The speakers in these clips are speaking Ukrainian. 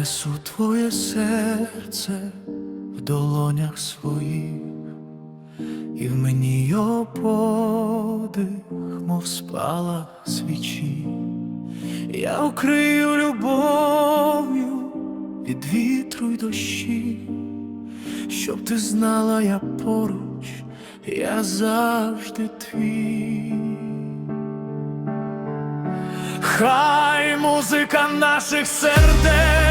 несу твоє серце в долонях своїх, і в мені його подих, мов спалах свічі. Я укрию любов'ю від вітру й дощі, щоб ти знала, я поруч, я завжди твій. Хай музика наших сердець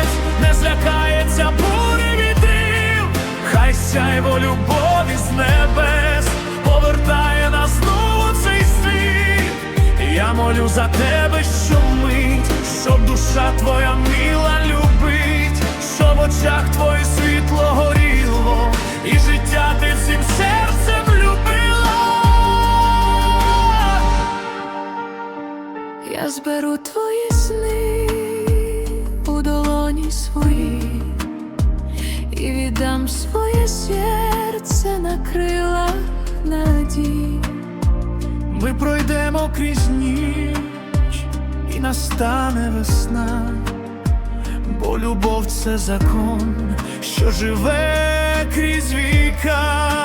злякається бурі вітрів, хай сяйво любові з небес повертає нас знову цей світ. Я молю за тебе щомить, щоб душа твоя мила любить, щоб в очах твоє світло горіло, і життя ти всім серцем любила. Я зберу твої сни долоні свої і віддам своє серце на крилах надій. Ми пройдемо крізь ніч і настане весна, бо любов це закон, що живе крізь віка.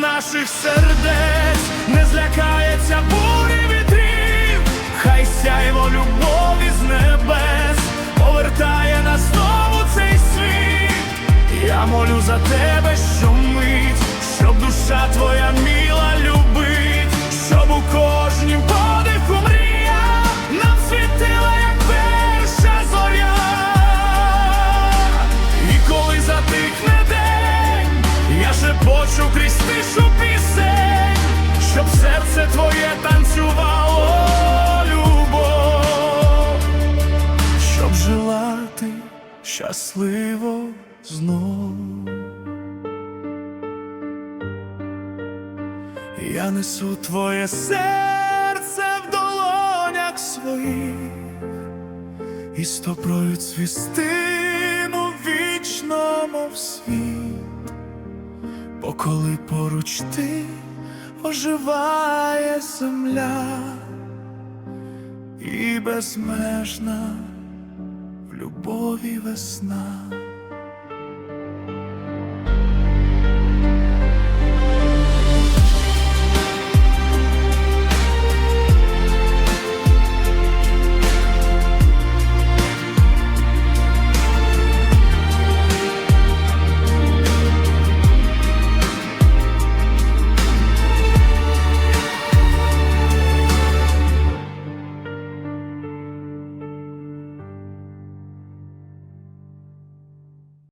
Наших сердець не злякається бурі молю за тебе щомить, щоб душа твоя мила любить, щоб у кожнім подиху мрія нам світила, як перша зоря. І коли затихне день, я шепочу крізь тишу пісень, щоб серце твоє танцювало щасливо знов. Я несу твоє серце в долонях своїх і з тобою цвістину вічно, мов світ, бо коли поруч ти оживає земля і безмежна в любові весна.